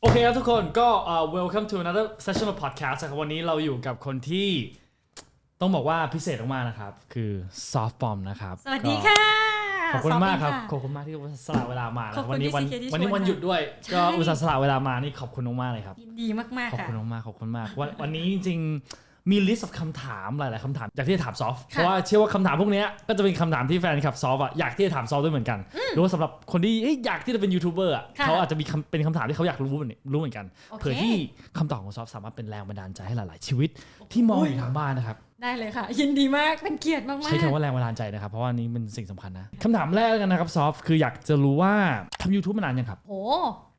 โอเคครับทุกคนก็เอ่อ welcome to another session of podcast นะครับวันนี้เราอยู่กับคนที่ต้องบอกว่าพิเศษมากๆนะครับ คือ soft bomb นะครับสวัสดีค่ะก็ขอบคุณมากครับสวัสดีขอบคุณมากที่สละเวลามานะขอบคุณวันนี้พี่วัน CK ที่วันนี้ชวนวันหยุดด้วย ใช่ ก็อุตส่าห์สละเวลามานี่ขอบคุณมากๆเลยครับ ยินดีมากขอบๆค่ะ คุณมากๆขอบคุณมากวันวันนี้จริงๆ มี list of คำถามหลายๆคำถามอยากที่จะถามซอฟเพราะว่าเชื่อว่าคำถามพวกเนี้ยก็จะเป็นคำถามที่แฟนคลับซอฟอะอยากที่จะถามซอฟด้วยเหมือนกันหรือว่าสำหรับคนที่เอ้ยอยากที่จะเป็นยูทูบเบอร์อะค่ะเขาอาจจะมีคำเป็นคำถามที่เขาอยากรู้เหมือนรู้เหมือนกันโอเคเผื่อที่คำตอบของซอฟสามารถเป็นแรงบันดาลใจให้หลาย ๆ ชีวิตที่มองอยู่ทางบ้านนะครับได้เลยค่ะ ยินดีมากเป็นเกียรติมาก ๆ ใช้คำว่าแรงบันดาลใจนะครับ เพราะว่านี้เป็นสิ่งสำคัญนะคำถามแรกแล้วกันนะครับซอฟคืออยากจะรู้ว่าทำ YouTube มานานยังครับโห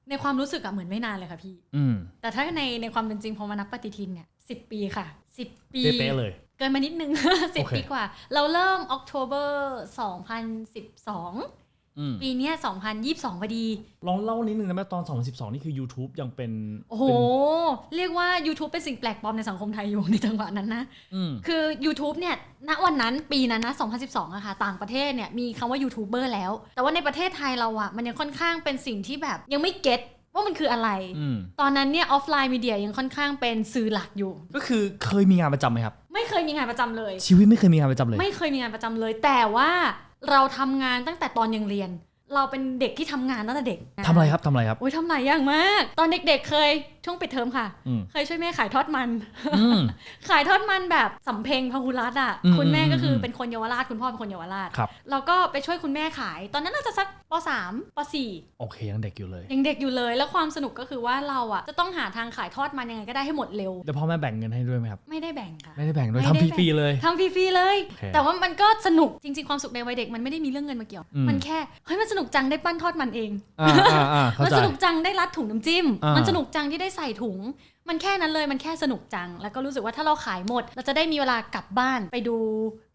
ในความรู้สึกอะเหมือนไม่นานเลยค่ะพี่อืมแต่ถ้าในในความเป็นจริงพอมานับปฏิทินเนี่ยสิปีค่ะ สิปีเป๊ะๆเลย เกินมานิดนึงสิบโอเคปีกว่า เราเริ่ม October 2012อืมปีเนี้ย2022พอดี ลองเล่านิดนึงได้ไหมตอน 2012 นี่คือ YouTube ยังเป็น โอ้โหเป็นเรียกว่า YouTube เป็นสิ่งแปลกปลอมในสังคมไทยอยู่ในจังหวะนั้นนะอืมคือ YouTube เนี่ยณวันนั้นปีนั้นนะ2012อะค่ะ ต่างประเทศเนี่ยมีคำว่ายูทูบเบอร์แล้ว แต่ว่าในประเทศไทยเราอะมันยังค่อนข้างเป็นสิ่งที่แบบยังไม่เก็ต ว่ามันคืออะไรอืมตอนนั้นเนี่ยออฟไลน์มีเดียยังค่อนข้างเป็นสื่อหลักอยู่ ก็คือเคยมีงานประจำไหมครับ ไม่เคยมีงานประจำเลย ชีวิตไม่เคยมีงานประจำเลย ไม่เคยมีงานประจำเลย แต่ว่าเราทำงานตั้งแต่ตอนยังเรียน เราเป็นเด็กที่ทำงานตั้งแต่เด็กทำอะไรครับทำอะไรครับโอ้ยทำหลายอย่างมาก ตอนเด็ก ๆ เคยช่วงปิดเทอมค่ะอืมเคยช่วยแม่ขายทอดมันอืมขายทอดมันแบบสำเพ็งพหุรัตน์อะอืมคุณแม่ก็คืออมเป็นคนเยาวราชคุณพ่อเป็นคนเยาวราชครับเราก็ไปช่วยคุณแม่ขาย ตอนนั้นน่าจะสักป .3 ปโอเคยังเด็กอยู่เลย .4 ยังเด็กอยู่เลย แล้วความสนุกก็คือว่าเราอะจะต้องหาทางขายทอดมันยังไงก็ได้ให้หมดเร็วแล้วพ่อแม่แบ่งเงินให้ด้วยไหมครับ ไม่ได้แบ่งค่ะ ไม่ได้แบ่งด้วยไม่ได้ทำฟแบ่งรีๆเลยทำฟรีๆเลยโอเคแต่ว่ามันก็สนุกจริง ๆความสุขในวัยเด็กมันไม่ได้มีเรื่องเงินมาเกี่ยวอืมมันแค่เฮ้ยมันสนุกจังได้ปั้นทอดมันเองอ่าอ่าอ่าเข้ามันใจสนุกจังได้รัดถุงน้ำจิ้มอ่ามัมันสนุกจังที่ได้ใส่ถุง มันแค่นั้นเลยมันแค่สนุกจัง แล้วก็รู้สึกว่าถ้าเราขายหมด เราจะได้มีเวลากลับบ้านไปดู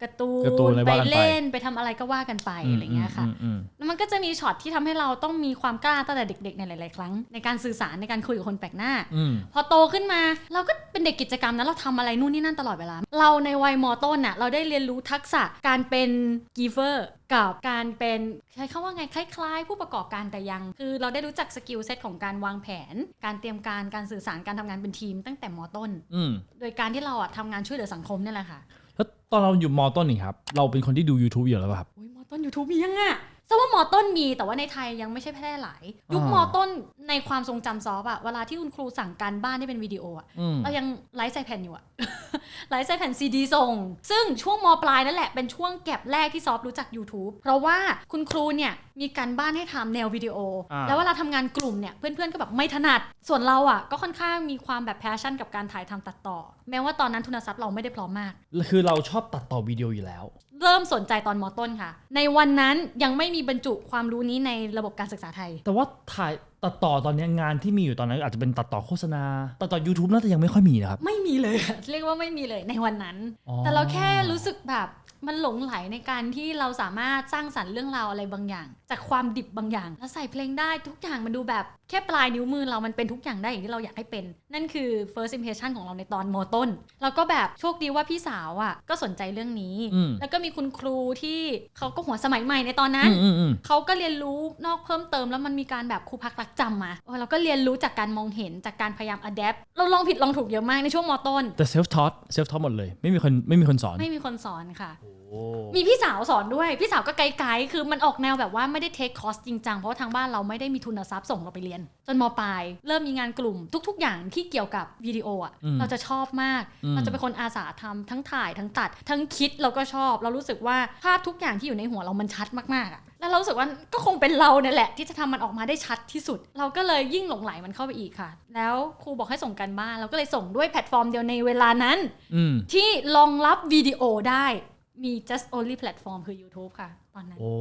การ์ตูการ์ตูนนอะไรไปว่ากันไปเล่นไปทำอะไรก็ว่ากันไปอะไรเงี้ยค่ะมอืมแล้วมันก็จะมีช็อตที่ทำให้เราต้องมีความกล้าตั้งแต่เด็กๆในหลาย ๆ ครั้ง ในการสื่อสารในการคุยกับคนแปลกหน้าอืมพอโตขึ้นมาเราก็เป็นเด็กกิจกรรมนะเราทำอะไรนู่นนี่นั่นตลอดเวลา เราในวัยมต้นน่ะเราได้เรียนรู้ทักษะการเป็นกีเฟอร์ กับการเป็นใช้คำว่าไงคล้ายๆ ผู้ประกอบการแต่ยัง คือเราได้รู้จักสกิลเซ็ตของการวางแผน การเตรียมการการสื่อสารการทำงานเป็นทีมตั้งแต่มต้นอืโดยการที่เราอะทำงานช่วยเหลือสังคมนี่แหละค่ะแล้วตอนเราอยู่มต้นนี่ครับเราเป็นคนที่ดู YouTube อยู่แล้วป่ะครับโอ้ยมต้น YouTube มียังอะ ซะว่ามอต้นมีแต่ว่าในไทยยังไม่ใช่แพร่หลาย ยุคอ่ามอต้นในความทรงจำซอฟอะเวลาที่คุณครูสั่งการบ้านที่เป็นวิดีโออะอืมเรายังไลฟ์ใส่แผ่นอยู่อะไลฟ์ใส่แผ่นซีดีส่ง ซึ่งช่วงมปลายนั่นแหละเป็นช่วงแก็บแรกที่ซอฟรู้จัก YouTube เพราะว่าคุณครูเนี่ยมีการบ้านให้ทำแนววิดีโออ่าแล้วเวลาทำงานกลุ่มเนี่ยเพื่อนๆก็แบบไม่ถนัด ส่วนเราอะก็ค่อนข้างมีความแบบแพชชั่นกับการถ่ายทำตัดต่อ แม้ว่าตอนนั้นทุนทรัพย์เราไม่ได้พร้อมมาก คือเราชอบตัดต่อวิดีโออยู่แล้ว เริ่มสนใจตอนมต้นค่ะ ในวันนั้นยังไม่มีบรรจุความรู้นี้ในระบบการศึกษาไทย แต่ว่าถ่ายตัดต่อตอนเนี้ยงานที่มีอยู่ตอนนั้นอาจจะเป็นตัดต่อโฆษณา ตัดต่อ YouTube น่าจะยังไม่ค่อยมีนะครับ ไม่มีเลยค่ะเรียกว่าไม่มีเลยในวันนั้นอ๋อแต่เราแค่รู้สึกแบบ มันหลงไหลในการที่เราสามารถสร้างสรรค์เรื่องราวอะไรบางอย่าง จากความดิบบางอย่าง แล้วใส่เพลงได้ทุกอย่างมันดูแบบแค่ปลายนิ้วมือเรามันเป็นทุกอย่างได้อย่างที่เราอยากให้เป็น นั่นคือ first impression ของเราในตอนมต้น แล้วก็แบบโชคดีว่าพี่สาวอะก็สนใจเรื่องนี้อืมแล้วก็มีคุณครูที่เขาก็หัวสมัยใหม่ในตอนนั้นอืมอืมอืมเขาก็เรียนรู้นอกเพิ่มเติมแล้วมันมีการแบบครูพักรักจำมาเออเราก็เรียนรู้จากการมองเห็นจากการพยายามอัดแอปเราลองผิดลองถูกเยอะมากในช่วงมต้นแต่ self taught self taught หมดเลย ไม่มีคนไม่มีคนสอนไม่มีคนสอนค่ะโอ้มีพี่สาวสอนด้วย พี่สาวก็ไกด์ๆคือมันออกแนวแบบว่าไม่ได้เทคคอร์สจริงจังเพราะว่าทางบ้านเราไม่ได้มีทุนทรัพย์ส่งเราไปเรียน จนมปลายเริ่มมีงานกลุ่มทุก ๆ อย่างที่เกี่ยวกับวิดีโออะอืมเราจะชอบมากอืมเราจะเป็นคนอาสาทำทั้งถ่ายทั้งตัด ทั้งคิดเราก็ชอบ เรารู้สึกว่าภาพทุกอย่างที่อยู่ในหัวเรามันชัดมากๆอะแล้วเรารู้สึกว่าก็คงเป็นเราเนี่ยแหละ ที่จะทำมันออกมาได้ชัดที่สุด เราก็เลยยิ่งหลงไหลมันเข้าไปอีกค่ะ แล้วครูบอกให้ส่งกันบ้าน เราก็เลยส่งด้วยแพลตฟอร์มเดียวในเวลานั้นอืมที่รองรับวิดีโอได้ มี just only platform คือ YouTube ค่ะ ตอนนั้น โอ้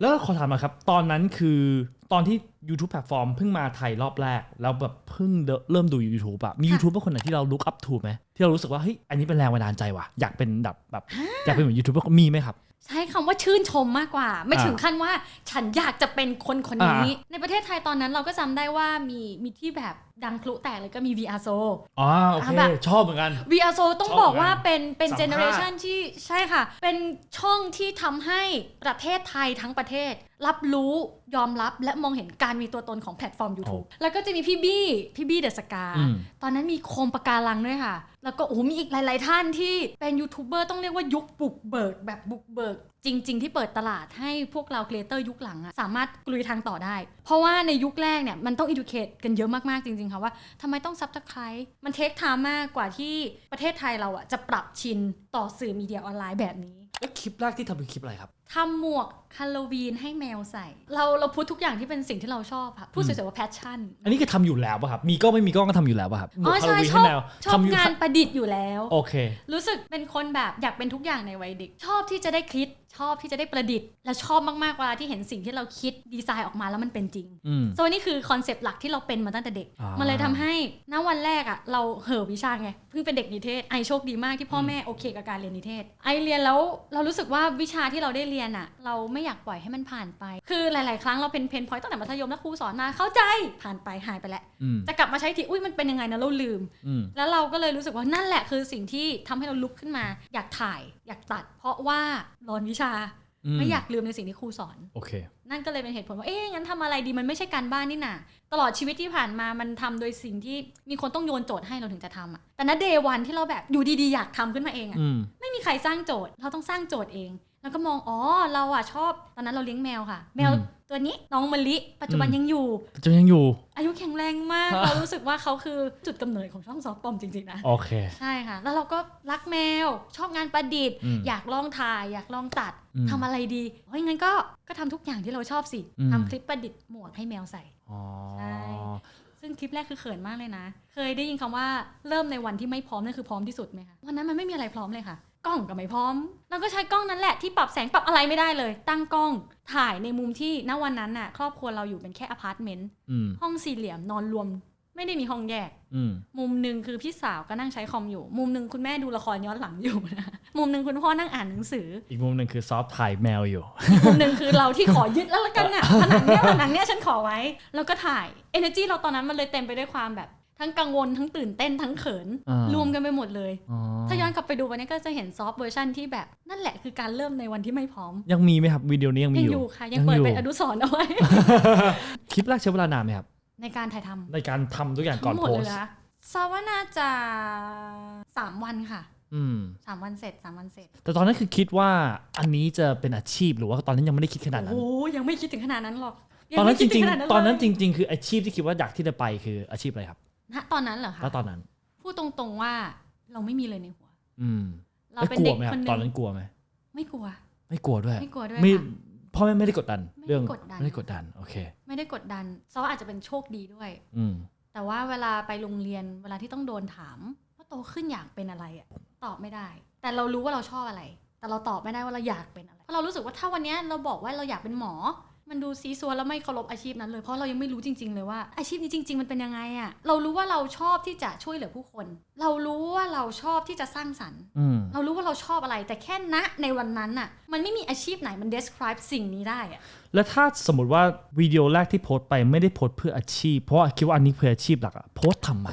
แล้วขอถามหน่อยครับ ตอนนั้นคือตอนที่ YouTube แพลตฟอร์มเพิ่งมาไทยรอบแรก แล้วแบบเพิ่งเริ่มดู YouTube อะมีค่ะ YouTube คนไหนที่เรา look up to ไหมที่เรารู้สึกว่าเฮ้ยอันนี้เป็นแรงบันดาลใจว่ะอยากเป็นแบบแบบอยากเป็นเหมือนยูทูบเบอร์มีไหมครับใช้คำว่าชื่นชมมากกว่า ไม่อ่าถึงขั้นว่าฉันอยากจะเป็นคนคนนี้ ในประเทศไทยตอนนั้นเราก็จำได้ว่ามีมีที่แบบดังพลุแตกเลยก็มี VR s o อ๋อโอเค แบบ ชอบเหมือนกัน VR s o ต้องชอบบอกเหมือนกันว่าเป็นเป็นสัมภาษณ์ เจเนอเรชันที่ใช่ค่ะ เป็นช่องที่ทำให้ประเทศไทยทั้งประเทศ รับรู้ยอมรับและมองเห็นการมีตัวตนของแพลตฟอร์ม YouTube แล้วก็จะมีพี่บี้พี่บี้เดอะสกา อืม ตอนนั้นมีโคมปะการังด้วยค่ะ แล้วก็โอ้โหมีอีกหลาย ๆ ท่านที่เป็นยูทูบเบอร์ต้องเรียกว่ายุคบุกเบิกแบบบุกเบิก จริง ๆ ที่เปิดตลาดให้พวกเราครีเอเตอร์ยุคหลังอะสามารถกลุยทางต่อได้ เพราะว่าในยุคแรกเนี่ยมันต้อง educate กันเยอะมาก ๆ จริง ๆ ค่ะว่าทำไมต้องซับสไคร b e มันเทคไทม์มากกว่าที่ประเทศไทยเราอะจะปรับชินต่อสื่อมีเดียออนไลน์แบบนี้ แล้วคลิปแรกที่ทำเป็นคลิปอะไรครับ ทำหมวก ฮาโลวีนให้แมวใส่ เราเราพูดทุกอย่างที่เป็นสิ่งที่เราชอบค่ะพูดสวยๆว่าแพชชั่น อันนี้คือทำอยู่แล้วป่ะครับ มีกล้องไม่มีกล้องก็ทำอยู่แล้วป่ะครับอ๋อฮาใช่โลวีนชอบให้แมวชอบทำอยู่งานประดิษฐ์อยู่แล้ว โอเค รู้สึกเป็นคนแบบอยากเป็นทุกอย่างในวัยเด็ก ชอบที่จะได้คิดชอบที่จะได้ประดิษฐ์ และชอบมากๆเวลาที่เห็นสิ่งที่เราคิดดีไซน์ออกมาแล้วมันเป็นจริงอืมโซนนี่คือคอนเซปต์หลักที่เราเป็นมาตั้งแต่เด็กอ่ามัมันเลยทำให้ณวันแรกอะ่ะเราเห่อะวิชาไงเพิ่งเป็นเด็กนิเทศไอโชคดีมากที่พ่อแม่โอเคกับการเรียนนิเทศ ไอเรียนแล้วเรารู้สึกว่าวิชาที่เราได้เรียนอะ่ะ เราไม่อยากปล่อยให้มันผ่านไป คือหลาย ๆ ครั้งเราเป็นเพนพอยต์ตั้งแต่มัธยมแล้วครูสอนมาเข้าใจผ่านไปหายไปแล้วอืมจะกลับมาใช้ทีอุ้ยมันเป็นยังไงนะเราลืมอืม แล้วเราก็เลยรู้สึกว่านั่นแหละคือสิ่งที่ทำให้เราลุกขึ้นมา อยากถ่าย อยากตัด เพราะว่าร้อนวิชาอืมไม่อยากลืมในสิ่งที่ครูสอนโอเค นั่นก็เลยเป็นเหตุผลว่าเอ๊ะงั้นทำอะไรดีมันไม่ใช่การบ้านนี่นาตลอดชีวิตที่ผ่านมามันทำโดยสิ่งที่มีคนต้องโยนโจทย์ให้เราถึงจะทำอะแต่ณเดวันที่เราแบบอยู่ดีๆอยากทำขึ้นมาเองอะอืมไม่มีใครสร้างโจทย์เราต้องสร้างโจทย์เอง แล้วก็มองอ๋อเราอะชอบตอนนั้นเราเลี้ยงแมวค่ะ แมวอืมตัวนี้น้องมะลิ ปัจจุบันอืมยังอยู่จะยังอยู่ อายุแข็งแรงมากฮะเรารู้สึกว่าเขาคือจุดกำเนิดของช่องซอฟต์ปอมจริงๆนะโอเคใช่ค่ะ แล้วเราก็รักแมว ชอบงานประดิษฐ์อืมอยากลองถ่าย อยากลองตัดอืมทำอะไรดีเฮ้ยงั้นก็ก็ทำทุกอย่างที่เราชอบสิอืมทำคลิปประดิษฐ์หมวกให้แมวใส่อ๋อใช่ซึ่งคลิปแรกคือเขินมากเลยนะ เคยได้ยินคำว่าเริ่มในวันที่ไม่พร้อมนั่นคือพร้อมที่สุดไหมคะวันนั้นมันไม่มีอะไรพร้อมเลยค่ะ กล้องก็ไม่พร้อมเราก็ใช้กล้องนั้นแหละที่ปรับแสงปรับอะไรไม่ได้เลย ตั้งกล้องถ่ายในมุมที่ณวันนั้นน่ะ ครอบครัวเราอยู่เป็นแค่อพาร์ตเมนต์อืมห้องสี่เหลี่ยมนอนรวม ไม่ได้มีห้องแยกอืมมุมหนึ่งคือพี่สาวก็นั่งใช้คอมอยู่ มุมหนึ่งคุณแม่ดูละครย้อนหลังอยู่นะมุมหนึ่งคุณพ่อนั่งอ่านหนังสือ อีกมุมหนึ่งคือซอฟถ่ายแมวอยู่ มุมหนึ่งคือเราที่ขอยึดแล้วละกันน่ะผนังเนี้ยผนังเนี้ยฉันขอไว้ แล้วก็ถ่าย energy เราตอนนั้นมันเลยเต็มไปด้วยความแบบ ทั้งกังวลทั้งตื่นเต้นทั้งเขินอ่ารวมกันไปหมดเลยอ๋อถ้าย้อนกลับไปดูวันนี้ก็จะเห็นซอฟต์เวอร์ชันที่แบบนั่นแหละคือการเริ่มในวันที่ไม่พร้อม ยังมีไหมครับวิดีโอนี้ยังมียังออยู่ยู่ค่ะยังเปิดเป็นอนุสรณ์เอาไว้คลิปแรกใช้เวลานานไหมครับ ในการถ่ายทำในการทำทุกอย่างก่อนทั้งหมดโพเลสยต์นะซาว่าน่าจะสามวันค่ะอืมสามวันเสร็จสามวันเสร็จ แต่ตอนนั้นคือคิดว่าอันนี้จะเป็นอาชีพหรือว่าตอนนั้นยังไม่ได้คิดขนาดนั้น โอ้ยังไม่คิดถึงขนาดนั้นหรอก ตอนนั้นจยัไม่คิดริงขนาดๆตอนนั้นเลยจริง ๆ คืออาชีพที่คิดว่าอยากที่จะไปคืออาชีพอะไรครับ ณตอนนั้นเหรอคะแล้วตอนนั้น พูดตรงๆว่าเราไม่มีเลยในหัว อืมเราแล้วเป็นกลัเด็วกไหมคครับนหตอนนึนั้นงกลัวไหมไม่กลัว ไม่กลัวด้วย ไม่กลัวด้วยไม่ค่ะพ่อแม่ไม่ได้กดดันไม่ได้เรื่องกดดันไม่ได้กดดันโอเค ไม่ได้กดดันซออาจจะเป็นโชคดีด้วย อืมแต่ว่าเวลาไปโรงเรียนเวลาที่ต้องโดนถามว่าโตขึ้นอยากเป็นอะไรอะตอบไม่ได้ แต่เรารู้ว่าเราชอบอะไร แต่เราตอบไม่ได้ว่าเราอยากเป็นอะไรเพราะเรารู้สึกว่าถ้าวันเนี้ยเราบอกว่าเราอยากเป็นหมอ มันดูซีซัวแล้วไม่เคารพอาชีพนั้นเลยเพราะเรายังไม่รู้จริง ๆ เลยว่าอาชีพนี้จริง ๆ มันเป็นยังไงอะเรารู้ว่าเราชอบที่จะช่วยเหลือผู้คน เรารู้ว่าเราชอบที่จะสร้างสรรค์อืมเรารู้ว่าเราชอบอะไร แต่แค่ณในวันนั้นน่ะมันไม่มีอาชีพไหนมัน describe สิ่งนี้ได้อะแล้วถ้าสมมติว่าวิดีโอแรกที่โพสต์ไปไม่ได้โพสต์เพื่ออาชีพ เพราะว่าคิดว่าอันนี้เพื่ออาชีพหลักอะโพสต์ทำไม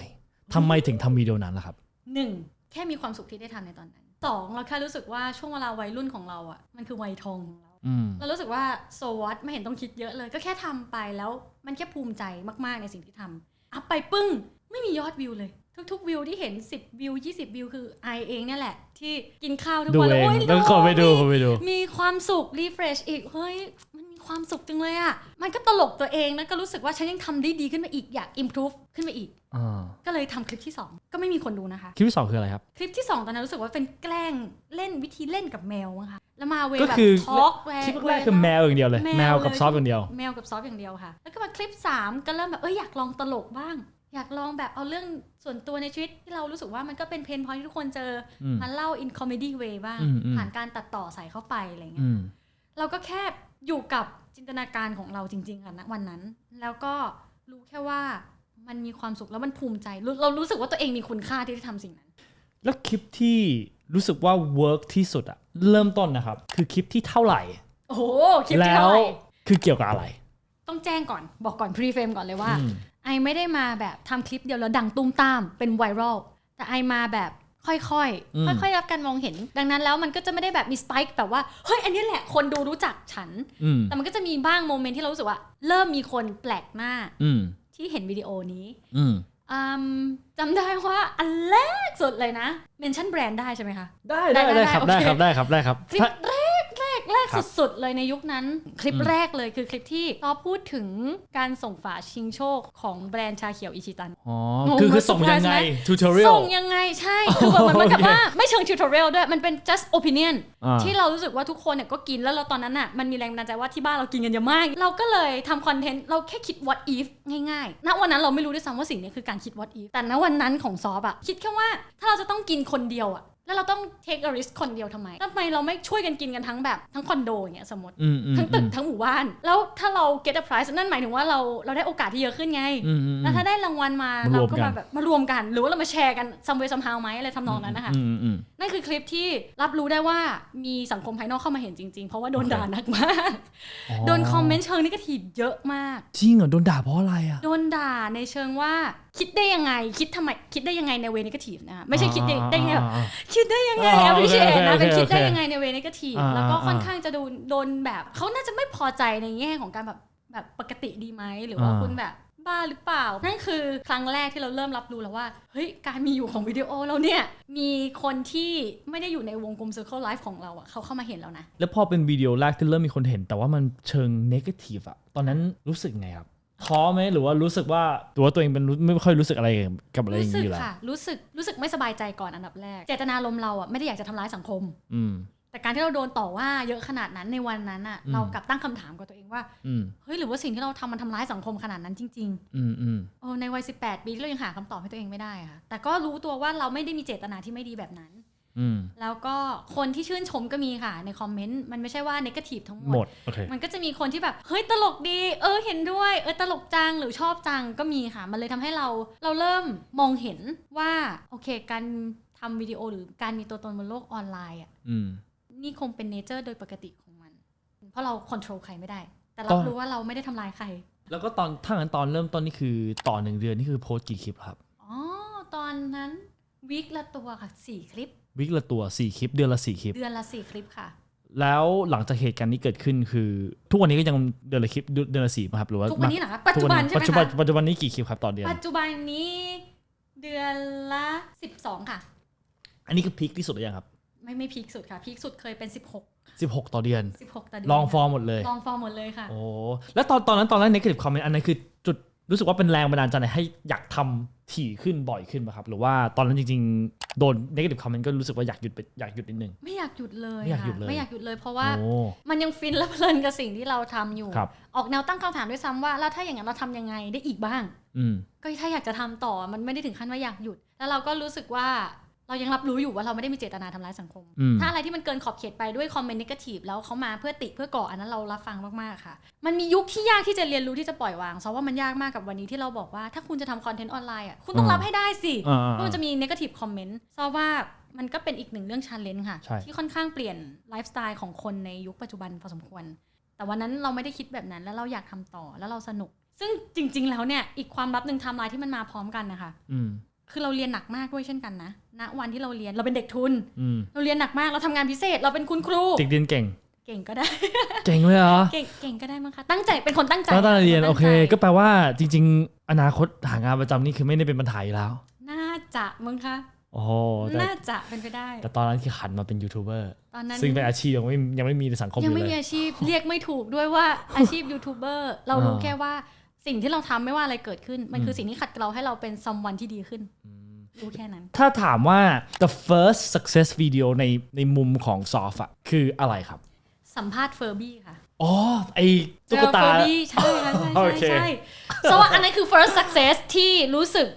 ทำไมถึงทำวิดีโอนั้นล่ะครับหนึ่งแค่มีความสุขที่ได้ทำในตอนนั้นสองเราแค่รู้สึกว่าช่วงเวลาวัยรุ่นของเราอะมันคือวัยทองของเราอืม เรารู้สึกว่า so what ไม่เห็นต้องคิดเยอะเลย ก็แค่ทำไปแล้วมันแค่ภูมิใจมากๆในสิ่งที่ทำอัพไปปึ้ง ไม่มียอดวิวเลย ทุกๆวิวที่เห็น 10 วิว 20 วิว คือไอเองเนี่ยแหละ ที่กินข้าวทุกดูวันเองโอ้ยแล้วก็ไปดูมีไปดูมีความสุขรีเฟรชอีกเฮ้ยมันมี ความสุขจังเลยอะ่ะ มันก็ตลกตัวเองแล้วก็รู้สึกว่าฉันยังทำได้ดีขึ้นมาอีกอยาก improve ขึ้นมาอีกอ่าก็เลยทำคลิปที่ 2 ก็ไม่มีคนดูนะคะ คลิปที่สองคืออะไรครับ คลิปที่ 2 ตอนนั้นรู้สึกว่าเป็นแกล้งเล่นวิธีเล่นกับแมวมั้งคะแล้วมาเวก็แบบคือทอล์กแวคลิปแรกคือแมวอย่างเดียวเลย แมวกับเลยซอฟต์อย่างเดียว แมวกับซอฟต์อย่างเดียวค่ะ แล้วก็มาคลิป 3 ก็เริ่มแบบเอ้ยอยากลองตลกบ้าง อยากลองแบบเอาเรื่องส่วนตัวในชีวิตที่เรารู้สึกว่ามันก็เป็นเพนพอยที่ทุกคนเจออมมาเล่า in comedy way บ้างอืมอืมผ่านการตัดต่อใส่เข้าไปอะไรเงี้ยอืมเราก็แค่ อยู่กับจินตนาการของเราจริง ๆ ค่ะณวันนั้น แล้วก็รู้แค่ว่ามันมีความสุขแล้วมันภูมิใจรู้เรารู้สึกว่าตัวเองมีคุณค่าที่ได้ทำสิ่งนั้น แล้วคลิปที่รู้สึกว่าเวิร์กที่สุดอะเริ่มต้นนะครับ คือคลิปที่เท่าไหร่ โอ้โหคลิปที่แล้เท่าวไหร่คือเกี่ยวกับอะไร ต้องแจ้งก่อนบอกก่อนพรีเฟรมก่อนเลยว่าอืมไอไม่ได้มาแบบทำคลิปเดียวแล้วดังตุ้มตามเป็นไวรัลแต่ไอมาแบบ ค่อยอืมๆค่อยๆ รับการมองเห็น ดังนั้นแล้วมันก็จะไม่ได้แบบมีสไปค์แบบว่า เฮ้ย อันนี้แหละคนดูรู้จักฉัน อืมแต่มันก็จะมีบ้างโมเมนต์ที่เรารู้สึกว่า เริ่มมีคนแปลกหน้าอืมที่เห็นวิดีโอนี้อืมอืมจำได้ว่าอันแรกสุดเลยนะ เมนชั่นแบรนด์ได้ใช่ไหมคะ ได้ได้ได้ได้ครับได้ได้โอเคครับได้ครับได้ครับคลิปถ้าแรก แรกแรกครับสุด ๆ เลยในยุคนั้น คลิปอืมแรกเลยคือคลิปที่ต่อพูดถึงการส่งฝาชิงโชคของแบรนด์ชาเขียวอิชิตันอ๋องงคือไหมคือส่งยังไง surprise ไหม tutorial ส่งยังไงใช่คือแบบมันเหมือนกับโอเคว่าไม่เชิง tutorial ด้วยมันเป็น just opinion อ่าที่เรารู้สึกว่าทุกคนเนี่ยก็กินแล้วเราตอนนั้นอะมันมีแรงบันดาลใจว่าที่บ้านเรากินกันเยอะมาก เราก็เลยทำคอนเทนต์เราแค่คิด what if ง่ายๆณวันนั้นเราไม่รู้ด้วยซ้ำว่าสิ่งนี้คือการคิด what if แต่ณวันนั้นของซอฟอะคิดแค่ว่าถ้าเราจะต้องกินคนเดียวอะ แล้วเราต้อง take a risk คนเดียวทำไมทำไมเราไม่ช่วยกันกินกันทั้งแบบทั้งคอนโดอย่างเงี้ยสมมติอืมอืมทั้งตึกอืมทั้งหมู่บ้าน แล้วถ้าเรา get a prize นั่นหมายถึงว่าเราเราได้โอกาสที่เยอะขึ้นไงอืมอืมแล้วถ้าได้รางวัลมามารเราวมก็กัมานแบบมารวมกัน หรือว่าเรามาแชร์กัน some way somehow ไหมอะไรทำนองนั้นนะคะอืมอืมอืมนั่นคือคลิปที่รับรู้ได้ว่ามีสังคมภายนอกเข้ามาเห็นจริง ๆ เพราะว่าโดนโอเคด่าหนักมากอ๋อโดนคอมเมนต์เชิงนิเกทีฟเยอะมาก จริงเหรอโดนด่าเพราะอะไรอะโดนด่าในเชิงว่าคิดได้ยังไง คิดทำไมคิดได้ยังไงในเวนิเกทีฟนะคะไม่ใช่คิดได้ได้ยังไงแบบอ่าคิดได้ยังไงอ๋อ appreciate นะโอเคเป็นโอเคคิดได้โอเคยังไงในเวนิเกทีฟอ่าแล้วก็อ่าค่อนข้างจะโดนโดนแบบเขาน่าจะไม่พอใจในแง่ของการแบบแบบปกติดีไหมหรือว่าอ่าคุณแบบบ้าหรือเปล่า นั่นคือครั้งแรกที่เราเริ่มรับรู้แล้วว่า เฮ้ย การมีอยู่ของวิดีโอเราเนี่ย มีคนที่ไม่ได้อยู่ในวงกลม Circle Life ของเราอะเขาเข้ามาเห็นแล้วนะ แล้วพอเป็นวิดีโอแรกที่เริ่มมีคนเห็น แต่ว่ามันเชิงเนกาทีฟอะตอนนั้นรู้สึกไงครับ ท้อไหมหรือว่ารู้สึกว่าตัวตัวเองเป็นรู้ไม่ค่อยรู้สึกอะไรกับอะไรอรู้ย่างสึนี้กอยู่แล้วค่ะรู้สึกรู้สึกไม่สบายใจก่อนอันดับแรก เจตนารมณ์เราอะไม่ได้อยากจะทำร้ายสังคม อืมแต่การที่เราโดนต่อว่าเยอะขนาดนั้นในวันนั้นอะอืมเรากลับตั้งคำถามกับตัวเองว่าอืมเฮ้ยหรือว่าสิ่งที่เราทำมันทำร้ายสังคมขนาดนั้นจริง ๆ อืมอืมโอ้ในวัย 18 ปีที่เรายังหาคำตอบให้ตัวเองไม่ได้ค่ะแต่ก็รู้ตัวว่าเราไม่ได้มีเจตนาที่ไม่ดีแบบนั้นอืม แล้วก็คนที่ชื่นชมก็มีค่ะในคอมเมนต์มันไม่ใช่ว่าเนกาทีฟทั้งหหมมดดโอเคมันก็จะมีคนที่แบบเฮ้ยตลกดี เออเห็นด้วยเออตลกจังหรือชอบจังก็มีค่ะ มันเลยทำให้เราเราเริ่มมองเห็นว่าโอเค การทำวิดีโอหรือการมีตัวตนบนโลกออนไลน์อะอืมนี่คงเป็นเนเจอร์โดยปกติของมัน เพราะเราควบคุมใครไม่ได้ แต่ตเราอนรู้ว่าเราไม่ได้ทำลายใคร แล้วก็ตอนถ้างั้นตอนเริ่มต้นนี่คือต่อหนึ่งเดือนนี่คือโพสต์กี่คลิปครับอ๋อตอนนั้นวีคละตัวค่ะสี่คลิป วิกละตัวสี่คลิป เดือนละสี่คลิป เดือนละสี่คลิปค่ะ แล้วหลังจากเหตุการณ์นี้เกิดขึ้นคือ ทุกวันนี้ก็ยังเดือนละคลิปเดือนละสี่ไหมครับหรือว่าทุกวันนี้เหรอคะปัจจุบันใช่ไหมปัจจุบันคะปัจจุบันนี้กี่คลิปครับต่อเดือน ปัจจุบันนี้เดือนละ 12 ค่ะ อันนี้คือพีคที่สุดหรือยังครับไม่ไม่พีคสุดค่ะพีคสุดเคยเป็น 16 16 ต่อเดือน 16ต่อเดือนลองฟอร์มหมดเลย ลองฟอร์มหมดเลยค่ะ โอ้แล้วตอนตอนนั้นตอนแรก negative comment อันนั้นคือจุด รู้สึกว่าเป็นแรงบันดาลใจให้อยากทำถี่ขึ้นบ่อยขึ้นป่ะครับ หรือว่าตอนนั้นจริง ๆ โดน negative comment ก็รู้สึกว่าอยากหยุดไปอยากหยุดนิดนึง ไม่อยากหยุดเลยไม่อยากหยุดค่ะเลยไม่อยากหยุดเลย เพราะว่าโอ้มันยังฟินและเพลินกับสิ่งที่เราทำอยู่ครับออกแนวตั้งคำถามด้วยซ้ำว่าแล้วถ้าอย่างนั้นเราทำยังไงได้อีกบ้างอืมก็ถ้าอยากจะทำต่อมันไม่ได้ถึงขั้นว่าอยากหยุด แล้วเราก็รู้สึกว่า เรายังรับรู้อยู่ว่าเราไม่ได้มีเจตนาทำร้ายสังคมอืมถ้าอะไรที่มันเกินขอบเขตไปด้วยคอมเมนต์นกาทีฟแล้วเขามาเพื่อติเพื่อก่ออันนั้นเรารับฟังมากๆค่ะ มันมียุคที่ยากที่จะเรียนรู้ที่จะปล่อยวางเพราะว่ามันยากมากกับวันนี้ที่เราบอกว่าถ้าคุณจะทำคอนเทนต์ออนไลน์อะคุณต้องรับให้ได้สิอ่าว่ามันจะมีนกาทีฟคอมเมนต์เพราะว่ามันก็เป็นอีกหนึ่งเรื่องชาเลนจ์ค่ะใช่ที่ค่อนข้างเปลี่ยนไลฟ์สไตล์ของคนในยุคปัจจุบันพอสมควร แต่วันนั้นเราไม่ได้คิดแบบนั้นแล้วเราอยากทำต่อแล้วเราสนุก ซึ่งจริง ๆ แล้วเนี่ยอีกความลับหนึ่งไทม์ไลน์ที่มันมาพร้อมกันนะคะอืม คือเราเรียนหนักมากด้วยเช่นกันนะณวันที่เราเรียนเราเป็นเด็กทุนอืมเราเรียนหนักมากเราทำงานพิเศษ เราเป็นคุณครูเด็กเรียนเก่ง เก่งก็ได้ เก่งเลยเหรอเก่งเก่งก็ได้มั้งคะตั้งใจเป็นคนตั้งใจตอนตอนเรียนตั้งใจโอเค ก็แปลว่าจริง ๆ อนาคตหางานประจำนี่คือไม่ได้เป็นปัญหาอยู่แล้ว น่าจะมั้งคะโอ้โหแต่น่าจะเป็นไปได้ แต่ตอนนั้นคือหันมาเป็นยูทูบเบอร์ตอนนั้นซึ่งเป็นอาชีพยังไม่ยังไม่มีในสังคมอยังยู่ไม่เลมียอาชีพเรียกไม่ถูกด้วยว่าอาชีพยูทูบเบอร์เรารู้อ่าแค่ว่า สิ่งที่เราทำไม่ว่าอะไรเกิดขึ้น มันอืมคือสิ่งที่ขัดเกลาให้เราเป็นซัมวันที่ดีขึ้นรู้แค่นั้น ถ้าถามว่า the first success video ในในมุมของซอฟอะคืออะไรครับ สัมภาษณ์เฟอร์บี้ค่ะอ๋อไอตุ๊กตาเจอเฟอร์บี้ใช่ค่ะใช่โอใช่เคใช่เพราะว่าอันนั้นคือ first success ที่รู้สึก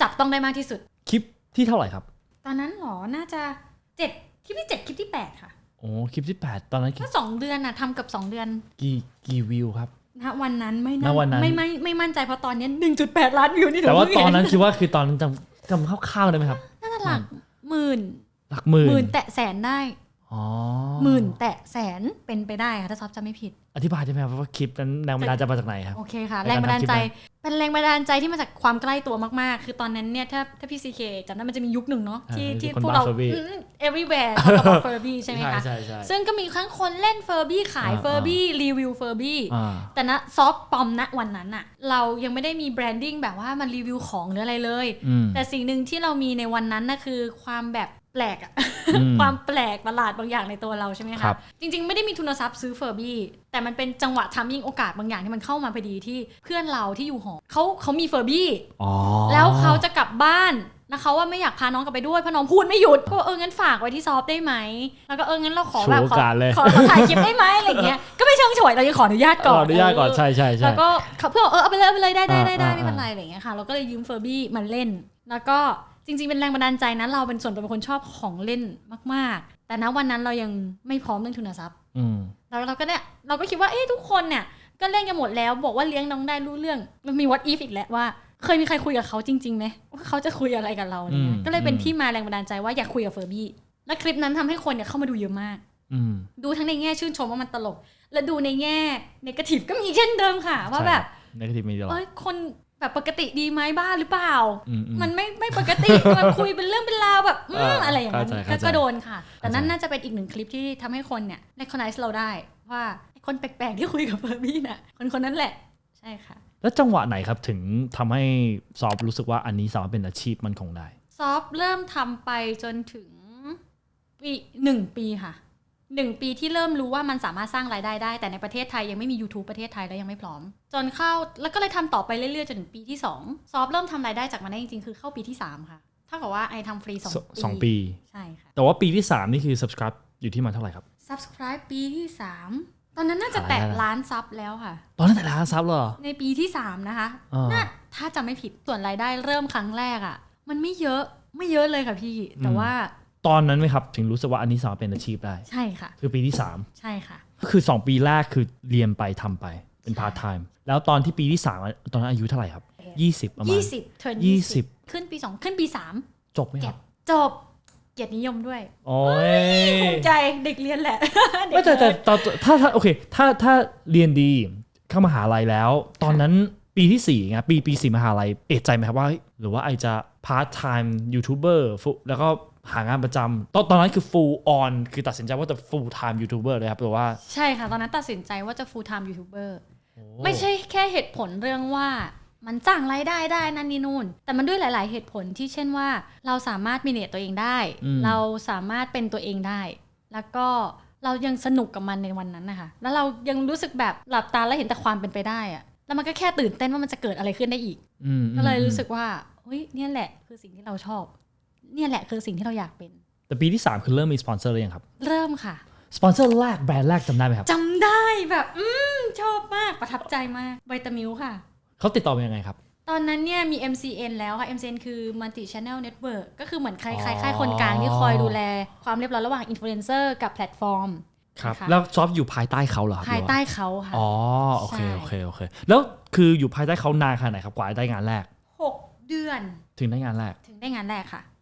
จับต้องได้มากที่สุด คลิปที่เท่าไหร่ครับ ตอนนั้นหรอน่าจะเจ็ดคลิปที่เจ็ดคลิปที่แปดค่ะโอ้คลิปที่8ตอนนั้นคลิปก็สองเดือนน่ะทำกับสองเดือน กี่กี่วิวครับ ณวันนั้นไม่ณวันนั้น ไม่ไม่ไม่มั่นใจเพราะตอนนี้หนึ่งจุดแปดล้านวิวนี่แต่ว่าเพิ่งตอนเห็นั้นคิดว่าคือตอนนั้นจำจำคร่าวๆได้ไหมครับน่าจะหลักหมื่นหลักหมื่นหมื่นแตะแสนได้อ๋อ หมื่นแตะแสนเป็นไปได้ค่ะถ้าซอฟจะไม่ผิด อธิบายได้ไหมครับว่าคลิปนั้นแรงบันดาลใจมาจากไหนครับ โอเคค่ะในแรงการบันดาลใจทำคลิปไหเป็นแรงบันดาลใจที่มาจากความใกล้ตัวมากๆ คือตอนนั้นเนี่ยถ้าถ้าพี่ซีเคจำได้มันจะมียุคหนึ่งเนาะที่อ่าที่คนพวกบ้าเรา Furby อืม everywhere เขากับเฟอร์บี้ใช่ไหมคะใช่ใช่ซึ่งก็มีทั้งคนเล่นเฟอร์บี้ขายอ่าเฟอร์บี้รีวิวเฟอร์บี้อ่าแต่นะซอฟปอมณวันนั้นอะเรายังไม่ได้มีแบรนดิ้งแบบว่ามันรีวิวของหรืออะไรเลยอืมแต่สิ่งหนึ่งที่เรามีในวันนั้นนะคือความแบบ แปลกอะอืมความแปลกประหลาดบางอย่างในตัวเราใช่ไหมครัคะบจริง ๆ ไม่ได้มีทุนทรัพย์ซื้อเฟอร์บี้แต่มันเป็นจังหวะทามมิ่งโอกาสบางอย่างที่มันเข้ามาพอดีที่เพื่อนเราที่อยู่หอเขาเขามีเฟอร์บี้อ๋อแล้วเขาจะกลับบ้านแล้วเขาว่าไม่อยากพาน้องกลับไปด้วยเพราะน้องพูดไม่หยุดก็บอกเอองั้นฝากไว้ที่ซอฟได้ไหมแล้วก็เอองั้นเราขอแบบฉวยโอขอกาสเลยขอขอถ่ายคลิปได้ไหมอะไรอย่างเงี้ยก็ไม่เชิงฉวยเรายังขออนุญาตขก่อนออนุญาตก่อนใช่ใช่ใช่แล้วก็เขาเพื่อนบอกเออเอาไปเลยเอาไปเลยได้ได้ได้ได้อ่าไม่เป็นไรอะไรอย่างเงี้ยค่ะเราก็เลยยืมเฟอร์บี้มาเล่น แล้วก็ จริงๆ เป็นแรงบันดาลใจนะเราเป็นส่วนตัวเป็นคนชอบของเล่นมาก ๆ แต่ณวันนั้นเรายังไม่พร้อมเรื่องทุนทรัพย์อืมแล้วเราก็เนี่ยเราก็คิดว่าเอ๊ะทุกคนเนี่ยก็เล่นกันหมดแล้วบอกว่าเลี้ยงน้องได้รู้เรื่อง มันมี what if อีกแล้วว่า เคยมีใครคุยกับเขาจริงๆไหมว่าเขาจะคุยอะไรกับเราเนี่ยอืมก็เลยเป็นอืมที่มาแรงบันดาลใจว่าอยากคุยกับเฟอร์บี้และคลิปนั้นทำให้คนเนี่ยเข้ามาดูเยอะมากอืมดูทั้งในแง่ชื่นชมว่ามันตลก และดูในแง่นกาทีฟก็มีเช่นเดิมค่ะ ว่าแบบนกาทีฟมีตลอดเอ้ยคน แบบปกติดีไหมบ้าหรือเปล่าอือืมันไม่ไม่ปกติมันคุยเป็นเรื่องเป็นราวแบบอืมเออออะไรอย่างนั้นเข้าใจก็เข้าใจก็โดนค่ะ แต่นั่นเข้าใจน่าจะเป็นอีกหนึ่งคลิปที่ทำให้คนเนี่ย recognize เราได้ว่าไอ้คนแปลกๆที่คุยกับเฟอร์บี้น่ะคนคนนั้นแหละ ใช่ค่ะ แล้วจังหวะไหนครับถึงทำให้ซอฟรู้สึกว่าอันนี้สามารถเป็นอาชีพมันคงได้ ซอฟเริ่มทำไปจนถึงปีหนึ่งปีค่ะ หนึ่งปีที่เริ่มรู้ว่ามันสามารถสร้างรายได้ได้ แต่ในประเทศไทยยังไม่มี YouTube ประเทศไทยแล้วยังไม่พร้อม จนเข้าแล้วก็เลยทำต่อไปเรื่อยๆ จนถึงปีที่สองซอฟเริ่มทำรายได้จากมันได้จริงๆ คือเข้าปีที่สามค่ะเท่ากับว่าไอทำฟรีสองสสองปี ใช่ค่ะ แต่ว่าปีที่ 3 นี่คือ subscribe อยู่ที่มันเท่าไหร่ครับ subscribe ปีที่สามตอนนั้นน่าจะแตะขายอะไรล้านซับแล้วค่ะ ตอนนั้นแต่ล้านซับเลยเหรอ ในปีที่สามนะคะอ่าน่าถ้าจำไม่ผิดส่วนรายได้เริ่มครั้งแรกอะ่ะ มันไม่เยอะไม่เยอะเลยค่ะพี่ แต่ว่า ตอนนั้นไหมครับ ถึงรู้สึกว่าอันนี้สามารถเป็นอาชีพได้ ใช่ค่ะ คือปีที่ใช่ค่ะ3ก็คือ 2 ปีแรกคือเรียนไปทำไปเป็นใช่พาร์ทไทม์แล้วตอนที่ปีที่ 3 ตอนนั้นอายุเท่าไหร่ครับ 20 ประมาณยี่สิบเทิร์นยี่ยี่สิสิบบขึ้นปีสองขึ้นปีสามจบไหมคเก็รับบจบเกียรตินิยมด้วยโอ้ยภูมิใจเด็กเรียนแหละไม่แต่แต่ตอนถ้าถ้าโอเค ถ้าถ้าเรียนดีเข้ามหาลัยแล้ว ตอนนั้นปีที่4ไงปีปีสี่มหาลัยเอะใจไหมครับว่าเฮ้ยหรือว่าไอจะพาร์ทไทม์ยูทูบเบอร์แล้วก็ หางานประจำตอนตอนนั้นคือ full on คือตัดสินใจว่าจะ full time ยูทูบเบอร์เลยครับหรือว่า ใช่ค่ะ ตอนนั้นตัดสินใจว่าจะ full time YouTuber ไม่ใช่แค่เหตุผลเรื่องว่ามันจ้างรายได้ได้นั่นนี่นู่น แต่มันด้วยหลาย ๆ เหตุผลที่เช่นว่า เราสามารถมีเนตตัวเองได้อืมเราสามารถเป็นตัวเองได้ แล้วก็เรายังสนุกกับมันในวันนั้นนะคะ แล้วเรายังรู้สึกแบบหลับตาแล้วเห็นแต่ความเป็นไปได้อะแล้วมันก็แค่ตื่นเต้นว่ามันจะเกิดอะไรขึ้นได้อีกอืมก็เลยรู้สึอืกว่าเฮ้ยเนี่ยแหละ คือสิ่งที่เราชอบ เนี่ยแหละคือสิ่งที่เราอยากเป็นมแต่ปีที่ 3 คือเริ่มมีสปอนเซอร์หรือยังครับ เริ่มค่ะ สปอนเซอร์แรกแบรนด์แรกจำได้ไหมครับจำได้แบบ อืมชอบมากประทับใจมากไวตามิลค่ะ เขาติดต่อมายังไงครับ ตอนนั้นเนี่ยมี MCN แล้วค่ะ MCN คือ Multi Channel Network ก็คือเหมือนคล้ายอ๋อๆค่ายคนกลางที่คอยดูแล ความเรียบร้อยระหว่างอินฟลูเอนเซอร์กับแพลตฟอร์ม ครับนะคะแล้วซอฟอยู่ภายใต้เขาเหรอครับภายหรือว่ใต้เขาค่ะ อ๋อโอเคใช่ โอเคโอเค แล้วคืออยู่ภายใต้เขานานขนาดไหนครับกว่าจะได้งานแรก หกเดือนถึงได้งานแรก ถึงได้งานแรกค่ะอ๋อ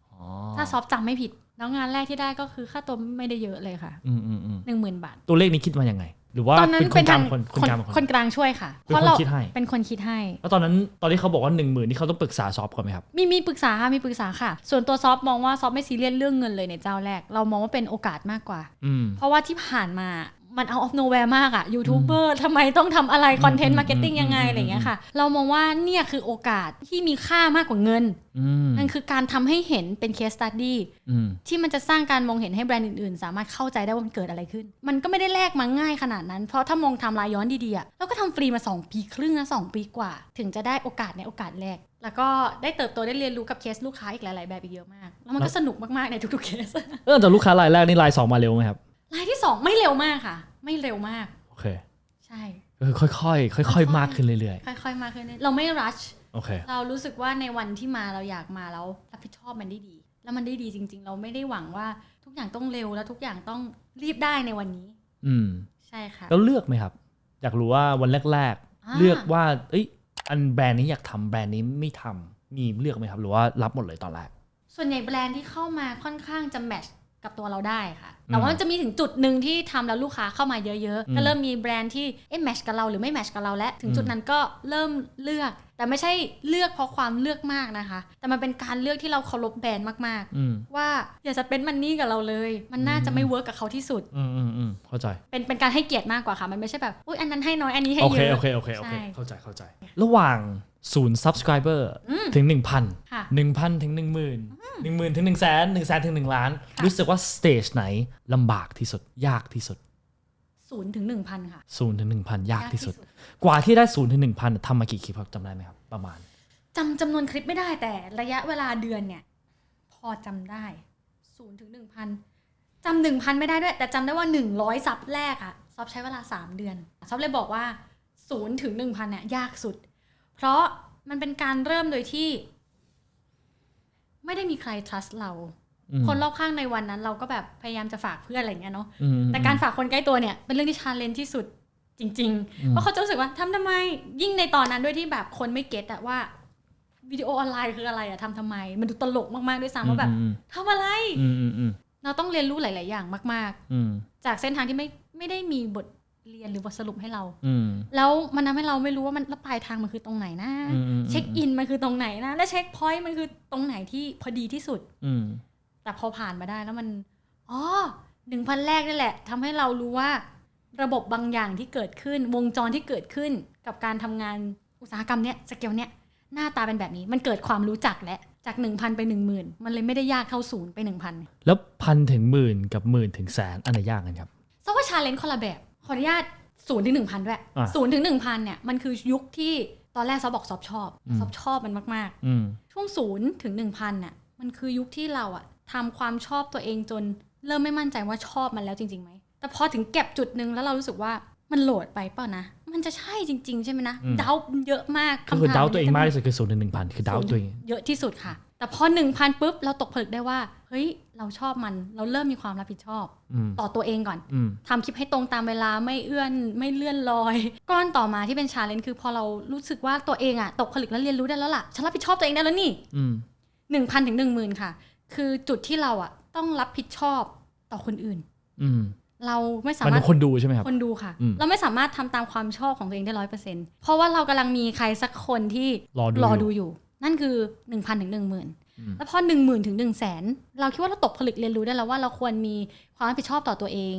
ถ้าซอฟจำไม่ผิด แล้วงานแรกที่ได้ก็คือค่าตัวไม่ได้เยอะเลยค่ะอืมอืมอืมหนึ่งหมื่นบาท ตัวเลขนี้คิดมายังไง หรือว่าตอนนั้นเป็นคนกลางทคนคนกลางเป็นคคนนกลางช่วยค่ะเป็นคนเราคิดให้เป็นคนคิดให้ แล้วตอนนั้นตอนที่เขาบอกว่าหนึ่งหมื่นนี่เขาต้องปรึกษาซอฟก่อนไหมครับ มีมีปรึกษาค่ะมีปรึกษาค่ะ ส่วนตัวซอฟมองว่าซอฟไม่ซีเรียสเรื่องเงินเลยในเจ้าแรก เรามองว่าเป็นโอกาสมากกว่าอืมเพราะว่าที่ผ่านมา มันเอาออฟโนแวร์มากอะยูทูบเบอร์ทำไมต้องทำอะไรคอนเทนอืต์มมาร์เก็ตติ้งอืมยังไงอืมอะไรอย่างเงี้ยค่ะ เรามองว่าเนี่ยคือโอกาสที่มีค่ามากกว่าเงินอืมนั่นคือการทำให้เห็นเป็นเคสตัดดี้อืมที่มันจะสร้างการมองเห็นให้แบรนด์อื่นๆ สามารถเข้าใจได้ว่ามันเกิดอะไรขึ้น มันก็ไม่ได้แลกมาง่ายขนาดนั้น เพราะถ้ามองไทำลายย้อนดีๆอะเราก็ทำฟรีมา 2 ปีครึ่งนะสองปีกว่า ถึงจะได้โอกาสในโอกาสแรกแล้วก็ได้เติบโตได้เรียนรู้กับเคสลูกค้าอีกหลาย ๆ แบบอีกเยอะมาก แล้วมันก็สนุกมาก ๆ ในทุก ๆ เคส เออแต่ลูกค้ารายแรกนี่รายสองมาเร็วไหมครับรายที่ สองไม่เร็วมากค่ะ ไม่เร็วมาก โอเค ใช่ก็คือค่อยๆค่อยๆมากขึ้นเรื่อยค่อยๆมากขึ้นเรื่อยๆเราไม่รัช ๆ โอเค เรารู้สึกว่าในวันที่มาเราอยากมาแล้วรับผิดชอบมันได้ดี แล้วมันได้ดีจริง ๆ เราไม่ได้หวังว่าทุกอย่างต้องเร็วแล้วทุกอย่างต้องรีบได้ในวันนี้ อืม ใช่ค่ะ แล้วเลือกไหมครับ อยากรู้ว่าวันแรกอ่า ๆ เลือกว่า เอ้ย อันแบรนด์นี้อยากทำแบรนด์นี้ไม่ทำมีเลือกไหมครับ หรือว่ารับหมดเลยตอนแรก ส่วนใหญ่แบรนด์ที่เข้ามาค่อนข้างจะแมทช์ กับตัวเราได้ค่ะ แต่ว่ามันจะมีถึงจุดหนึ่งที่ทำแล้วลูกค้าเข้ามาเยอะอืมๆก็เริ่มมีแบรนด์ที่เอ๊ะแมชกับเราหรือไม่แมชกับเราและ ถึงอืมจุดนั้นก็เริ่มเลือก แต่ไม่ใช่เลือกเพราะความเลือกมากนะคะ แต่มันเป็นการเลือกที่เราเคารพแบรนด์มากอืมๆว่าอย่าจะเป็นมันนี่กับเราเลย มันน่าจะไม่เวิร์กกับเขาที่สุดอืมอืมอืมเข้าใจ เป็นเป็นการให้เกียรติมากกว่าค่ะ มันไม่ใช่แบบอุ้ยอันนั้นให้น้อยอันนี้ให้โอเยเคอะโอเคโอเคโอเคใช่เข้าใจเข้าใจ ระหว่าง ศูนย์ subscriber อืมถึง 1,000ค่ะ1,000 ถึง 10,000 10,000 ถึง 1 0 0 0 0 0 1 0 0 0 0 ถึง 1 ล้าน รู้สึกว่าสเตจไหนลำบากที่สุด ยากที่สุดศูนย์ถึงหนึ่งพันค่ะ0ถึง1,000ยากที่สุด กว่าที่ได้0ถึง1,000ทำมากี่คลิปครับจำได้ไหมครับ ประมาณจำจำนวนคลิปไม่ได้แต่ระยะเวลาเดือนเนี่ย พอจำได้ศูนย์ถึงหนึ่งพันจำหนึ่งพันไม่ได้ด้วย แต่จำได้ว่าหนึ่งร้อยซับแรกอะซอฟใช้เวลาสามเดือนซอฟเลยบอกว่าศูนย์ถึงหนึ่งพันเนี่ยยากสุด เพราะมันเป็นการเริ่มโดยที่ ไม่ได้มีใคร trust เราอืมคนรอบข้างในวันนั้น เราก็แบบพยายามจะฝากเพื่อนอะไรอย่างเงี้ยเนาะอืมแต่การฝากคนใกล้ตัวเนี่ย เป็นเรื่องที่ชาเลนจ์ที่สุดจริงๆอืมเพราะเขาจะรู้สึกว่าทำทำไมยิ่งในตอนนั้นด้วยที่แบบคนไม่เก็ตอะว่าวิดีโอออนไลน์คืออะไรอะทำทำไม มันดูตลกมาก ๆ ด้วยซ้ำว่าแบบอืมทำอะไรอืมอืมอืมเราต้องเรียนรู้หลาย ๆ อย่างมากอืมๆจากเส้นทางที่ไม่ไม่ได้มีบท เรียนหรือบทสรุปให้เราอืมแล้วมันทำให้เราไม่รู้ว่ามันแล้วปลายทางมันคือตรงไหนนะอืมอืมเช็คอินมันคือตรงไหนนะ และเช็คพอยต์มันคือตรงไหนที่พอดีที่สุดอืมแต่พอผ่านมาได้แล้วมันอ๋อหนึ่งพันแรกนี่แหละทำให้เรารู้ว่า ระบบบางอย่างที่เกิดขึ้น วงจรที่เกิดขึ้นกับการทำงานอุตสาหกรรมเนี้ยสเกลเนี้ยหน้าตาเป็นแบบนี้มันเกิดความรู้จักและจาก 1,000 ไป 10,000 มันเลยไม่ได้ยากเท่าศูนย์ไป 1,000 แล้วพันถึงหมื่นกับหมื่นถึงแสนอันไหนยากกันครับซะว่าชาเลนจ์คนละแบบ ขออนุญาตศูนย์ถึงหนึ่งพันด้วยอะศูนย์ถึงหนึ่งพันเนี่ยมันคือยุคที่ตอนแรกซอฟบอกซอฟชอบอืมซอฟชอบมันมากๆอืมช่วงศูนย์ถึงหนึ่งพันน่ะมันคือยุคที่เราอะทำความชอบตัวเองจนเริ่มไม่มั่นใจว่าชอบมันแล้วจริงๆไหมแต่พอถึงเก็บจุดหนึ่งแล้วเรารู้สึกว่ามันโหลดไปเปล่านะ มันจะใช่จริง ๆ ใช่ไหมนะอืมเดาเยอะมากก็คือำถเดาตัวเองมากนที่สุดคือศูนย์ถึงหนึ่งพันคือเดาตัวเองเยอะที่สุดค่ะ แต่พอหนึ่งพันปุ๊บเราตกผลึกได้ว่า เฮ้ย เราชอบมัน เราเริ่มมีความรับผิดชอบอืมต่อตัวเองก่อนอืมทำคลิปให้ตรงตามเวลาไม่เอื้อนไม่เลื่อนลอย ก้อนต่อมาที่เป็นชาเลนจ์คือพอเรารู้สึกว่าตัวเองอะตกผลึกแล้วเรียนรู้ได้แล้วล่ะ ฉันรับผิดชอบตัวเองได้แล้วนี่อืมหนึ่งพันถึงหนึ่งหมื่นค่ะ คือจุดที่เราอะต้องรับผิดชอบต่อคนอื่น อืมเราไม่สามันมารเป็ถนคนดูใช่ไหมครับคนดูค่ะอืมเราไม่สามารถทำตามความชอบของตัวเองได้ร้อยเปอร์เซ็นต์เพราะว่าเรากำลังมีใครสักคนที่รอดูรออยู่ดูอยู่ นั่นคือหนึ่งพันถึงหนึ่งหมื่นอืมแล้วพอหนึ่งหมื่นถึงหนึ่งแสนเราคิดว่าเราตกผลึกเรียนรู้ได้แล้วว่าเราควรมีความรับผิดชอบต่อตัวเอง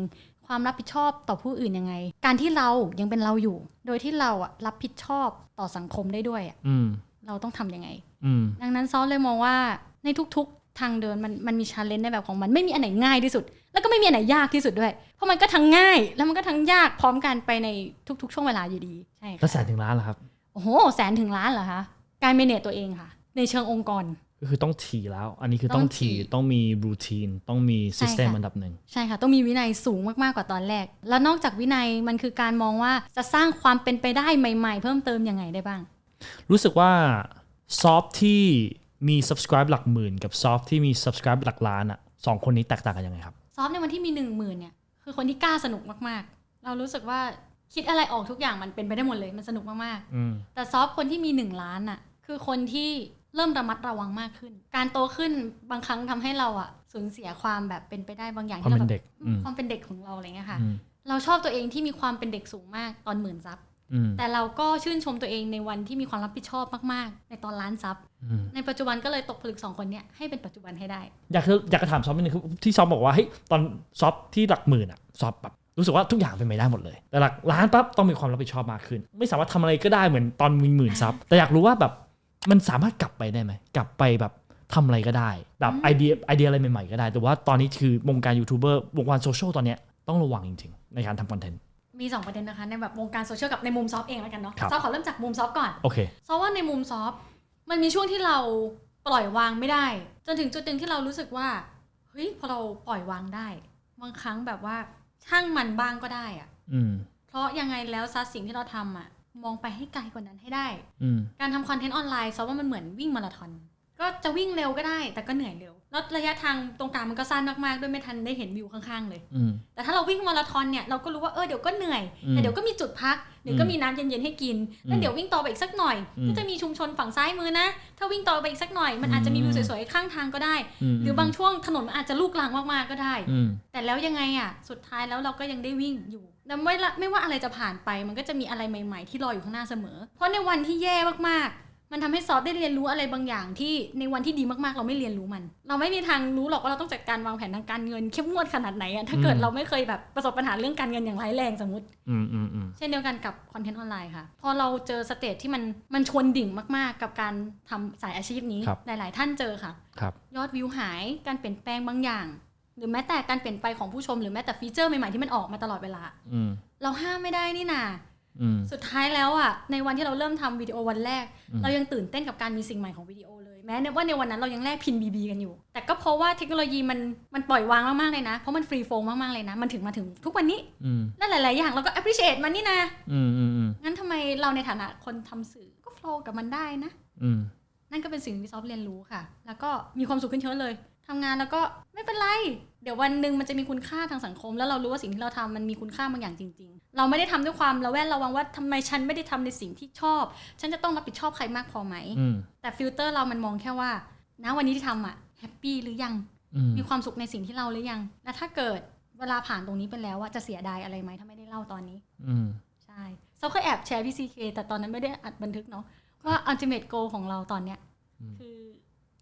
ความรับผิดชอบต่อผู้อื่นยังไง การที่เรายังเป็นเราอยู่ โดยที่เราอะรับผิดชอบต่อสังคมได้ด้วยอะอืมเราต้องทำยังไงอืมดังนั้นซอฟเลยมองว่าในทุกๆ ทางเดินมันมันมีชาเลนจ์ในแบบของมันไม่มีอันไหนง่ายที่สุด แล้วก็ไม่มีอันไหนยากที่สุดด้วย เพราะมันก็ทั้งง่าย แล้วมันก็ทั้งยากพร้อมกันไปในทุก ๆ ช่วงเวลาอยู่ดีใช่แล้วค่ะแสนถึงล้านเหรอครับโอ้โหแสนถึงล้านเหรอคะ การเมเนจตัวเองค่ะ ในเชิงองค์กรก็คือต้องถี่แล้ว อันนี้คือต้ต้อองงถี่ถี่ต้องมีรูทีนต้องมีใช่ซิสเต็มค่ะอันดับหนึ่งใช่ค่ะ ต้องมีวินัยสูงมากๆกว่าตอนแรก แล้วนอกจากวินัยมันคือการมองว่าจะสร้างความเป็นไปได้ใหม่ ๆ เพิ่มเติมยังไงได้บ้าง รู้สึกว่าซอฟที่มี subscribe หลักหมื่น กับซอฟที่มี subscribe หลักล้านอะสองคนนี้แตกต่างกันยังไงครับซอฟต์ในวันที่มีหนึ่งหมื่นเนี่ยคือคนที่กล้าสนุกมากๆ เรารู้สึกว่าคิดอะไรออกทุกอย่างมันเป็นไปได้หมดเลยมันสนุกมากๆอืมแต่ซอฟต์คนที่มีหนึ่งล้านน่ะ คือคนที่เริ่มระมัดระวังมากขึ้น การโตขึ้นบางครั้งทำให้เราอะสูญเสียความแบบเป็นไปได้บางอย่างความที่เป็นเราเด็กแบบอืมความเป็นเด็กของเราอะไรเงี้ยค่ะอืมเราชอบตัวเองที่มีความเป็นเด็กสูงมากตอนหมื่นซับอืมแต่เราก็ชื่นชมตัวเองในวันที่มีความรับผิดชอบมากๆ ในตอนล้านซับอืมในปัจจุบันก็เลยตกผลึกสองคนเนี้ยให้เป็นปัจจุบันให้ได้ อยากจะอยากจะถามซอฟนิดนึงคือที่ซอฟบอกว่าเฮ้ยตอนซอฟที่หลักหมื่นอะซอฟแบบรู้สึกว่าทุกอย่างเป็นไปได้หมดเลย แต่หลักล้านปั๊บต้องมีความรับผิดชอบมากขึ้น ไม่สามารถทำอะไรก็ได้เหมือนตอนมีหมื่นซับแต่อยากรู้ว่าแบบ มันสามารถกลับไปได้ไหมกลับไปแบบทำอะไรก็ได้ แบบอืมไอเดียไอเดียอะไรใหม่ๆก็ได้ แต่ว่าตอนนี้คือวงการยูทูบเบอร์วงการโซเชียลตอนเนี้ยต้องระวังจริงๆ ในการทำคอนเทนต์ มีสองประเด็นนะคะ ในแบบวงการโซเชียลกับในมุมซอฟต์เองแล้วกันเนาะครับซอฟต์ขอเริ่มจากมุมซอฟต์ก่อนโอเคเพราะว่าในมุมซอฟต์มันมีช่วงที่เราปล่อยวางไม่ได้ จนถึงจุดหนึ่งที่เรารู้สึกว่าเฮ้ยพอเราปล่อยวางได้บางครั้งแบบว่าช่างมันบ้างก็ได้อะอืมเพราะยังไงแล้วซะสิ่งที่เราทำอะ มองไปให้ไกลกว่านั้นให้ได้อืมการทำคอนเทนต์ออนไลน์ซอฟว่ามันเหมือนวิ่งมาราธอนก็ก็จะวิ่งเร็วก็ได้ แต่ก็เหนื่อยเร็ว แล้วระยะทางตรงกลางมันก็สั้นมากๆ ด้วยไม่ทันได้เห็นวิวข้างๆเลยอืมแต่ถ้าเราวิ่งมาราธอนเนี่ยเราก็รู้ว่าเออเดี๋ยวก็เหนื่อยอืมแต่เดี๋ยวก็มีจุดพัก เดี๋ยวก็มีน้ำเย็นๆให้กินอืแล้วมเดี๋ยววิ่งต่อไปอีกสักหน่อยอืมก็จะมีชุมชนฝั่งซ้ายมือนะ ถ้าวิ่งต่อไปอีกสักหน่อย มันอาจจะมีวิวสวยๆข้างทางก็ได้มหรือบางช่วงถนนมันอาจจะลูกลังมากๆก็ได้อืมแต่แล้วยังไงอะ สุดท้ายแล้วเราก็ยังได้วิ่งอยู่แล้วไม่ละไม่ว่าอะไรจะผ่านไป มันก็จะมีอะไรใหม่ ๆ ที่รออยู่ข้างหน้าเสมอ เพราะในวันที่แย่มากๆ มันทำให้ซอฟได้เรียนรู้อะไรบางอย่างที่ในวันที่ดีมากๆ เราไม่เรียนรู้มัน เราไม่มีทางรู้หรอกว่าเราต้องจัดการวางแผนทางการเงินเข้มงวดขนาดไหนอะถ้าเกิดอืมเราไม่เคยแบบประสบปัญหาเรื่องการเงินอย่างร้ายแรงสมมติอืมอืมอืมเช่นเดียวกันกับคอนเทนต์ออนไลน์ค่ะ พอเราเจอสเตจที่มันมันชวนดิ่งมากๆ กับการทำสายอาชีพนี้ หลาย ๆ ท่านเจอค่ะครับยอดวิวหายการเปลี่ยนแปลงบางอย่างหรือแม้แต่การเปลี่ยนไปของผู้ชมหรือแม้แต่ฟีเจอร์ใหม่ๆที่มันออกมาตลอดเวลาอืมเราห้ามไม่ได้นี่นาอืม สุดท้ายแล้วอะในวันที่เราเริ่มทำวิดีโอวันแรกอืมเรายังตื่นเต้นกับการมีสิ่งใหม่ของวิดีโอเลยแม้ว่าในวันนั้นเรายังแลกพิน BB กันอยู่ แต่ก็เพราะว่าเทคโนโลยีมันมันปล่อยวางมากๆเลยนะ เพราะมันฟรีโฟลมากๆเลยนะ มันถึงมาถึงทุกวันนี้อืมและหลาย ๆ อย่างเราก็ appreciate มันนี่นะอืมอืมอืมงั้นทำไมเราในฐานะคนทำสื่อก็โฟล์กับมันได้นะอืมนั่นก็เป็นสิ่งที่ซอฟเรียนรู้ค่ะ แล้วก็มีความสุขขึ้นเยอะเลย ทำงานแล้วก็ไม่เป็นไร เดี๋ยววันหนึ่งมันจะมีคุณค่าทางสังคม แล้วเรารู้ว่าสิ่งที่เราทำมันมีคุณค่าบางอย่างจริง ๆ เราไม่ได้ทำด้วยความระแวดระวังว่าทำไมฉันไม่ได้ทำในสิ่งที่ชอบ ฉันจะต้องรับผิดชอบใครมากพอไหมอืมแต่ฟิลเตอร์เรามันมองแค่ว่าณวันนี้ที่ทำอะแฮปปี้หรือยังอืมมีความสุขในสิ่งที่เราหรือยัง และถ้าเกิดเวลาผ่านตรงนี้ไปแล้วอะจะเสียดายอะไรไหมถ้าไม่ได้เล่าตอนนี้ อืมใช่ซอฟเคยแอบแชร์พี่ซีเคแต่ตอนนั้นไม่ได้อัดบันทึกเนาะว่า ultimate goal ของเราตอนเนี้ยอืมคือ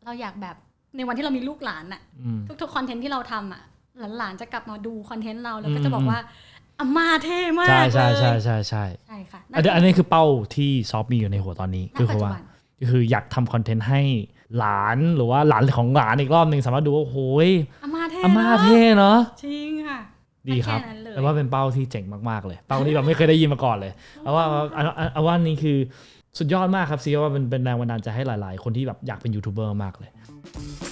เราอยากแบบ ในวันที่เรามีลูกหลานอะอืมทุกๆคอนเทนต์ที่เราทำอะหลานๆจะกลับมาดูคอนเทนต์เราแล้วก็อืมจะบอกว่าอาม่าเท่มากใช่ใช่เลยใช่ใช่ใช่ใช่ค่ะอันนี้อันนี้คือเป้าที่ซอฟมีอยู่ในหัวตอนนี้ณก็ปัจคือจุว่าบันก็คืออยากทำคอนเทนต์ให้หลานหรือว่าหลานของหลานอีกรอบหนึ่งสามารถดูว่าโอ้ยอาม่าเท่อาม่าเนอะเท่เนาะจริงค่ะ ดีครับแค่นั้นเลยแต่ว่าเป็นเป้าที่เจ๋งมากๆเลย เป้าที่เราไม่เคยได้ยินมาก่อนเลยเอาว่าเอาเอาเอาว่านี่คือสุดยอดมากครับซีว่าเป็นเป็นแรงบันดาลใจให้หลาย ๆ คนที่แบบอยากเป็นยูทูบเบอร์มากเลย Thank you.